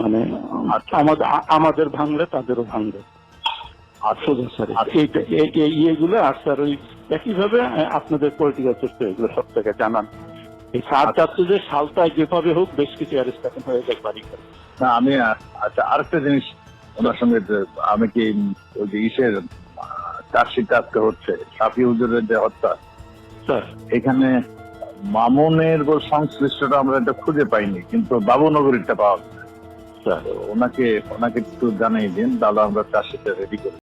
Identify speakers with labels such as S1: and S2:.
S1: মানে
S2: আচ্ছা।
S1: আমাদের আমাদের ভাঙলে তাদেরও ভাঙবে
S2: আচ্ছা।
S1: এইটা এই- এই ইয়েগুলো আর স্যার ওই একইভাবে আপনাদের পলিটিক্যাল সিস্টেম এগুলো সব থেকে জানান এই সার
S2: আচ্ছা।
S1: চাচ্ছে সালটায় যেভাবে হোক বেশ কিছু হয়ে যাক বাড়ি
S2: না আমি আচ্ছা আরেকটা জিনিস ওনার সঙ্গে আমি কি ওই যে ইসের চার্জশিট আজকে হচ্ছে সাফি হুজুরের যে হত্যা
S1: স্যার
S2: এখানে মামুনের সংশ্লিষ্টটা আমরা এটা খুঁজে পাইনি কিন্তু বাবুনগরীরটা পাওয়া গেছে তো ওনাকে ওনাকে একটু জানাই দিন তাহলে আমরা চাষিটা রেডি করি